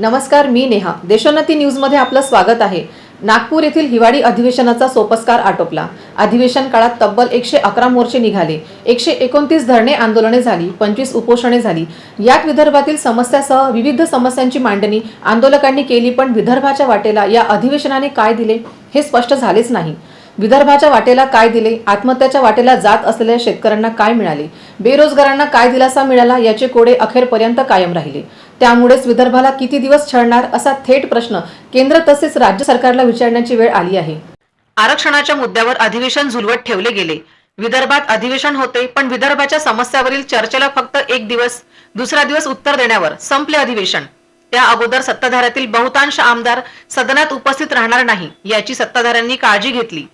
नमस्कार मी नेहा. देशोन्नती न्यूजमध्ये आपलं स्वागत आहे. नागपूर येथील हिवाळी अधिवेशनाचा सोपस्कार आटोपला. अधिवेशन काळात तब्बल एकशे अकरा मोर्चे निघाले. एकशे एकोणतीस धरणे आंदोलने झाली पंचवीस उपोषणे झाली. यात विदर्भातील समस्यासह विविध समस्यांची मांडणी आंदोलकांनी केली पण विदर्भाच्या वाटेला या अधिवेशनाने काय दिले हे स्पष्ट झालेच नाही. विदर्भाच्या वाटेला काय दिले आत्महत्याच्या वाटेला जात असलेल्या शेतकऱ्यांना काय मिळाले बेरोजगारांना काय दिलासा मिळाला याचे कोडे अखेरपर्यंत कायम राहिले. त्यामुळेच विदर्भाला किती दिवस छळणार असा थेट प्रश्न केंद्र तसेच राज्य सरकारला विचारण्याची वेळ आली आहे. आरक्षणाच्या मुद्द्यावर अधिवेशन झुलवत ठेवले गेले. विदर्भात अधिवेशन होते पण विदर्भाच्या समस्यावरील चर्चेला फक्त एक दिवस दुसरा दिवस उत्तर देण्यावर संपले अधिवेशन. त्या अगोदर सत्ताधाऱ्यातील बहुतांश आमदार सदनात उपस्थित राहणार नाही याची सत्ताधाऱ्यांनी काळजी घेतली.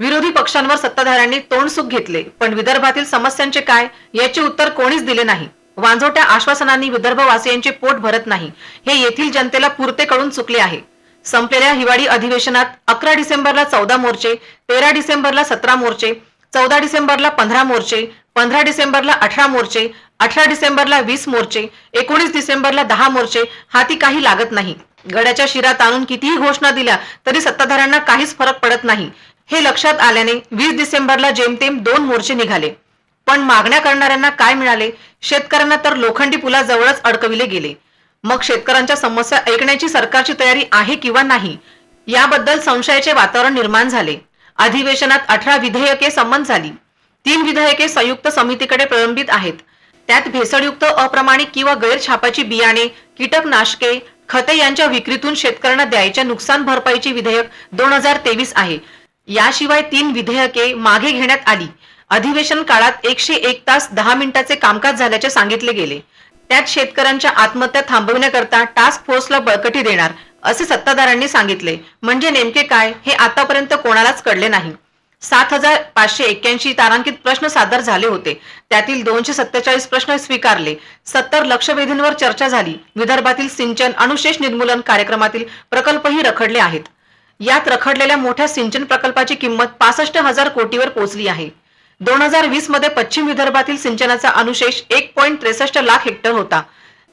विरोधी पक्षांवर सत्ताधाऱ्यांनी तोंडसुख घेतले पण विदर्भातील समस्यांचे काय याचे उत्तर कोणीच दिले नाही. वांझोट्या आश्वासनांनी विदर्भवासियांचे पोट भरत नाही. हे येथील जनतेला पुरते कळून चुकले आहे. संपलेल्या हिवाळी अधिवेशनात अकरा डिसेंबरला चौदा मोर्चे तेरा डिसेंबरला सतरा मोर्चे चौदा डिसेंबरला पंधरा मोर्चे पंधरा डिसेंबरला अठरा मोर्चे अठरा डिसेंबरला वीस मोर्चे एकोणीस डिसेंबरला दहा मोर्चे हाती काही लागत नाही. गड्याच्या शिरात आणून कितीही घोषणा दिल्या तरी सत्ताधाऱ्यांना काहीच फरक पडत नाही. हे लक्षात आल्याने वीस डिसेंबरला जेमतेम दोन मोर्चे निघाले. पण मागण्या करणाऱ्यांना काय मिळाले? शेतकऱ्यांना तर लोखंडी पुलाजवळच अडकविले गेले. मग शेतकऱ्यांच्या समस्या ऐकण्याची सरकारची तयारी आहे किंवा नाही? याबद्दल संशयाचे वातावरण निर्माण झाले. अधिवेशनात अठरा विधेयके संमत झाली. तीन विधेयके संयुक्त समितीकडे प्रलंबित आहेत. त्यात भेसळयुक्त अप्रमाणिक किंवा गैरछापाची बियाणे कीटकनाशके खते यांच्या विक्रीतून शेतकऱ्यांना द्यायच्या नुकसान भरपाईची विधेयक दोन हजार तेवीस आहे. याशिवाय तीन विधेयके मागे घेण्यात आली. अधिवेशन काळात एकशे एक तास दहा मिनिटाचे कामकाज झाल्याचे सांगितले गेले. त्यात शेतकऱ्यांच्या आत्महत्या थांबवण्याकरता टास्क फोर्सला बळकटी देणार असे सत्ताधारांनी सांगितले. म्हणजे नेमके काय हे आतापर्यंत कोणालाच कळले नाही. सात हजार पाचशे एक्क्याऐंशी तारांकित प्रश्न सादर झाले होते. त्यातील दोनशे सत्तेचाळीस प्रश्न स्वीकारले. सत्तर लक्षवेधींवर चर्चा झाली. विदर्भातील सिंचन अनुशेष निर्मूलन कार्यक्रमातील प्रकल्पही रखडले आहेत. यात रखडलेल्या मोठ्या सिंचन प्रकल्पाची किंमत पासष्ट हजार कोटीवर पोहोचली आहे. दोन हजार वीसमध्ये पश्चिम विदर्भातील सिंचनाचा अनुशेष एक पॉईंट त्रेसष्ट लाख हेक्टर होता.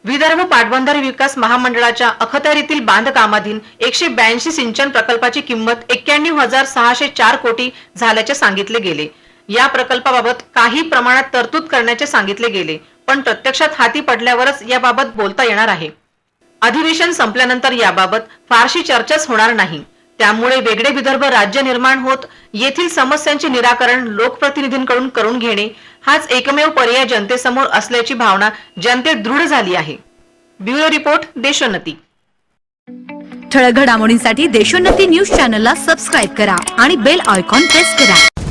विदर्भ पाटबंधारे विकास महामंडळाच्या अखत्यारीतील बांधकामाधीन एकशे ब्याऐंशी सिंचन प्रकल्पाची किंमत एक्क्याण्णव हजार सहाशे चार कोटी झाल्याचे सांगितले गेले. या प्रकल्पाबाबत काही प्रमाणात तरतूद करण्याचे सांगितले गेले पण प्रत्यक्षात हाती पडल्यावरच याबाबत बोलता येणार आहे. अधिवेशन संपल्यानंतर याबाबत फारशी चर्चाच होणार नाही. त्यामुळे वेगळे विदर्भ राज्य निर्माण होत येथील समस्यांचे निराकरण लोकप्रतिनिधींकडून करून घेणे हाच एकमेव पर्याय जनतेसमोर असल्याची भावना जनतेत दृढ झाली आहे. Bureau report Deshonnati. ठळक घडामोडींसाठी देशोन्नती न्यूज चॅनलला सबस्क्राईब करा आणि बेल आयकॉन प्रेस करा.